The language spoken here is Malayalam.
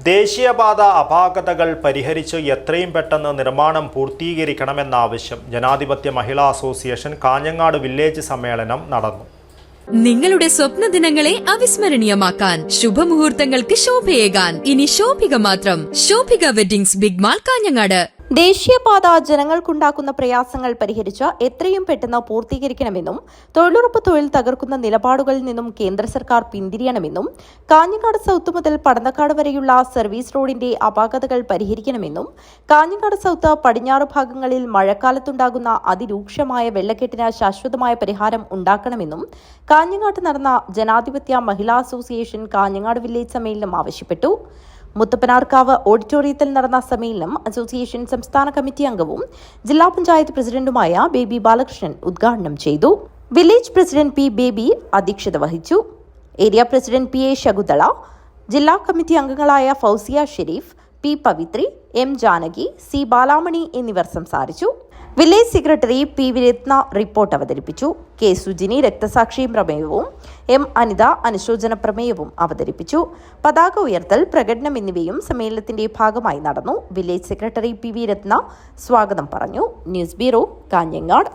ദേശീയപാത അപാകതകൾ പരിഹരിച്ച് എത്രയും പെട്ടെന്ന് നിർമ്മാണം പൂർത്തീകരിക്കണമെന്ന ആവശ്യം ജനാധിപത്യ മഹിളാ അസോസിയേഷൻ കാഞ്ഞങ്ങാട് വില്ലേജ് സമ്മേളനം നടന്നു. നിങ്ങളുടെ സ്വപ്ന ദിനങ്ങളെ അവിസ്മരണീയമാക്കാൻ ശുഭമുഹൂർത്തങ്ങൾക്ക് ശോഭയേകാൻ. ഇനി ശോഭിക മാത്രം. Shobhika weddings big mall Kanhangad. ദേശീയപാത ജനങ്ങൾക്കുണ്ടാക്കുന്ന പ്രയാസങ്ങൾ പരിഹരിച്ച് എത്രയും പെട്ടെന്ന് പൂർത്തീകരിക്കണമെന്നും തൊഴിലുറപ്പ് തൊഴിൽ തകർക്കുന്ന നിലപാടുകളിൽ നിന്നും കേന്ദ്ര സർക്കാർ പിന്തിരിയണമെന്നും കാഞ്ഞങ്ങാട് സൗത്ത് മുതൽ പടന്നക്കാട് വരെയുള്ള സർവീസ് റോഡിന്റെ അപാകതകൾ പരിഹരിക്കണമെന്നും കാഞ്ഞങ്ങാട് സൗത്ത് പടിഞ്ഞാറ് ഭാഗങ്ങളിൽ മഴക്കാലത്തുണ്ടാകുന്ന അതിരൂക്ഷമായ വെള്ളക്കെട്ടിന് ശാശ്വതമായ പരിഹാരം ഉണ്ടാക്കണമെന്നും കാഞ്ഞങ്ങാട്ട് നടന്ന ജനാധിപത്യ മഹിളാ അസോസിയേഷൻ കാഞ്ഞങ്ങാട് വില്ലേജ് സമ്മേളനം ആവശ്യപ്പെട്ടു. മുത്തപ്പനാർക്കാവ് ഓഡിറ്റോറിയത്തിൽ നടന്ന സമ്മേളനം അസോസിയേഷൻ സംസ്ഥാന കമ്മിറ്റി അംഗവും ജില്ലാ പഞ്ചായത്ത് പ്രസിഡന്റുമായ ബേബി ബാലകൃഷ്ണൻ ഉദ്ഘാടനം ചെയ്തു. വില്ലേജ് പ്രസിഡന്റ് പി ബേബി അധ്യക്ഷത വഹിച്ചു. Area president P A Shakuntala ജില്ലാ കമ്മിറ്റി അംഗങ്ങളായ Fousiya Sharif P Pavithri M Janaki C Balamani എന്നിവർ സംസാരിച്ചു. Village secretary P Viratna report അവതരിപ്പിച്ചു. കെ സുജിനി രക്തസാക്ഷിയും പ്രമേയവും എം അനിത അനുശോചന പ്രമേയവും അവതരിപ്പിച്ചു. പതാക ഉയർത്തൽ പ്രകടനം എന്നിവയും സമ്മേളനത്തിന്റെ ഭാഗമായി നടന്നു. Village secretary P V Ratna സ്വാഗതം പറഞ്ഞു. News bureau Kanhangad.